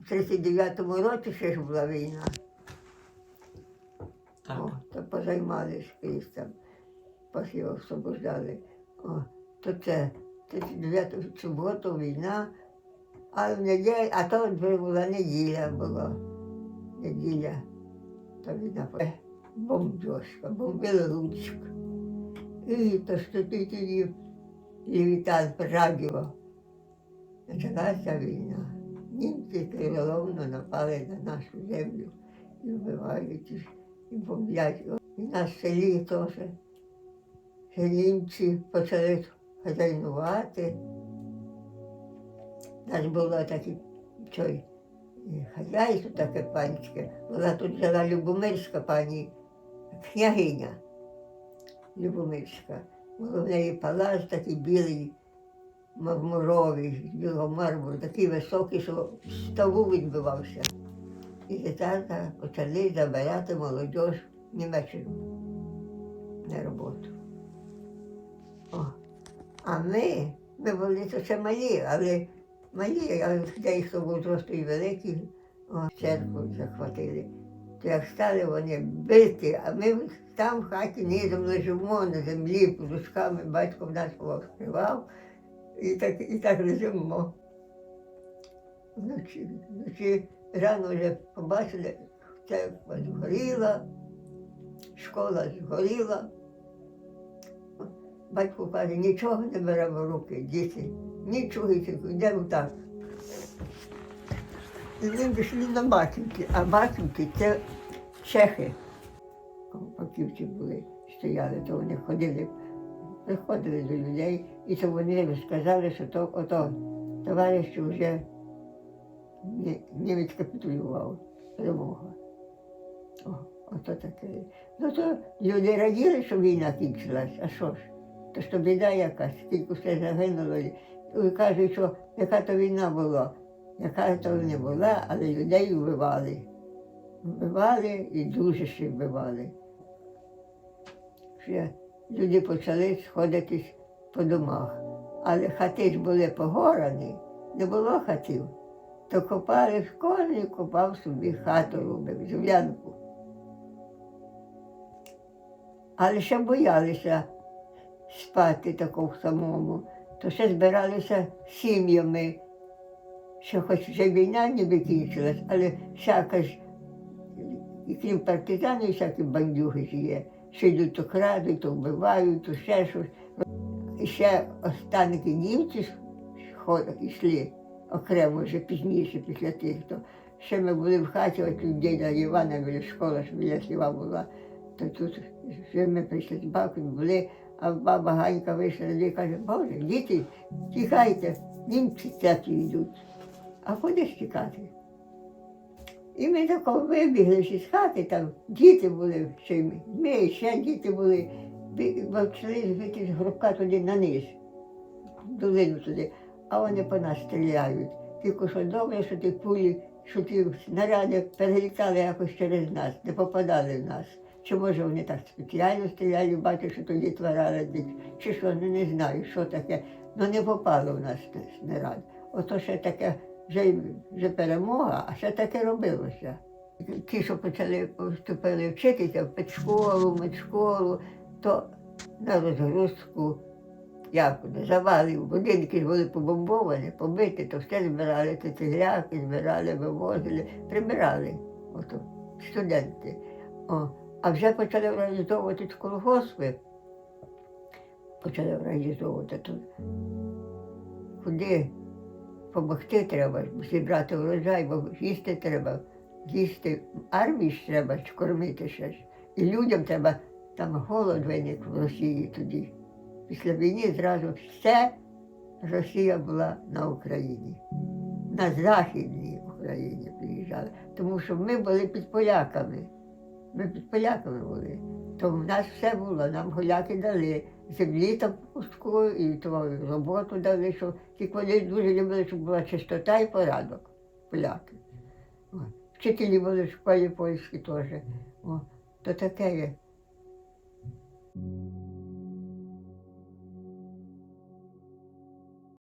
в 39-му році ще ж була війна. Так. О, то позаймались якийсь там, поки його освобождали. О, то це 39 суботу війна, а в неділю, а то вже була неділя була. Неділя. Та війна е, бомбьошка, бомбили Луцьк. І то що тоді лівітан радіо. Почалася війна. Німці криловно напали на нашу землю і вбивають, і- бомблять. І на селі теж. Німці почали хазяйнувати. У нас було таке е, хазяйство таке панське. Була тут жила Любомирська пані княгиня Любомирська. Було в неї палац такий білий, мармуровий, білого мармуру, такий високий, що з столу відбивався. І дитята почали забирати молодь в Німеччину на роботу. О. А ми, ми були то ще малі, але малі, а деякі був великі, о, церкву захватили. То як стали вони бити, а ми там в хаті низом лежимо на землі, подушками, батько в нас вкривав, і так, і так лежимо. Вночі, вночі рано вже побачили, церква згоріла, школа згоріла. Батько каже, нічого не беремо в руки, діти, нічого, йдемо так. І ми пішли на Баківки, а Баківки це чехи. Колпаківці були, стояли, то вони ходили, приходили до людей, і то вони розказали, що то ото товариш вже Ні- німець капітулював, перемога. О, ото таке. Ну то люди раділи, що війна кінчилась, а що ж? То то біда якась, скільки все загинуло. І кажуть, що яка то війна була, яка то не була, але людей вбивали. Вбивали і дуже ще вбивали. Ще люди почали сходитись по домах. Але хати ж були погорані, не було хатів. То копали кожен копав собі хату робив, землянку. Але ще боялися спати такому самому, то ще збиралися сім'ями, що хоч вже війна ніби кінчилась, але всяка ж, і крім партизанів, всякі бандюги є, що йдуть то крадуть, то вбивають, то ще щось. І ще останки німці йшли окремо вже пізніше, після тих, то ще ми були в хаті, от у діда Івана біля школи, що біля сіла була, то тут вже ми прийшли з бабкою, були, а баба Ганька вийшла і каже, Боже, діти, тікайте, німці цякі йдуть. А куди тікати? І ми тако вибігли із хати, там діти були ще ми, ще діти були, почали звідти з грубка туди на низ, долину туди, а вони по нас стріляють. Тільки що добре, що ті пулі, що ті снаряди перелітали якось через нас, не попадали в нас. Чи може вони так спеціально стріляли, бачу, що тоді тварали, чи що, ну не знаю, що таке. Ну не попало в нас снаряд. Ото ще таке, вже, вже перемога, а ще таке робилося. Ті, що почали вступили вчитися в педшколу, медшколу, то на розгрузку як вони, завалів, будинки були побомбовані, побиті, то все збирали, ці цегляки збирали, вивозили, прибирали ото, студенти. О, а вже почали організовувати колгоспи. Почали організовувати тут. Куди допомогти треба, зібрати урожай, бо їсти треба, їсти армії ж треба кормити ще ж. І людям треба, там голод виник в Росії тоді. Після війни зразу все Росія була на Україні. На Західній Україні приїжджали. Тому що ми були під поляками. Ми під поляками були. То в нас все було, нам поляки дали. Землі там пустку і то роботу дали, що тільки вони дуже любили, щоб була чистота і порядок. Поляки. Вчителі були в школі польські теж. То таке є.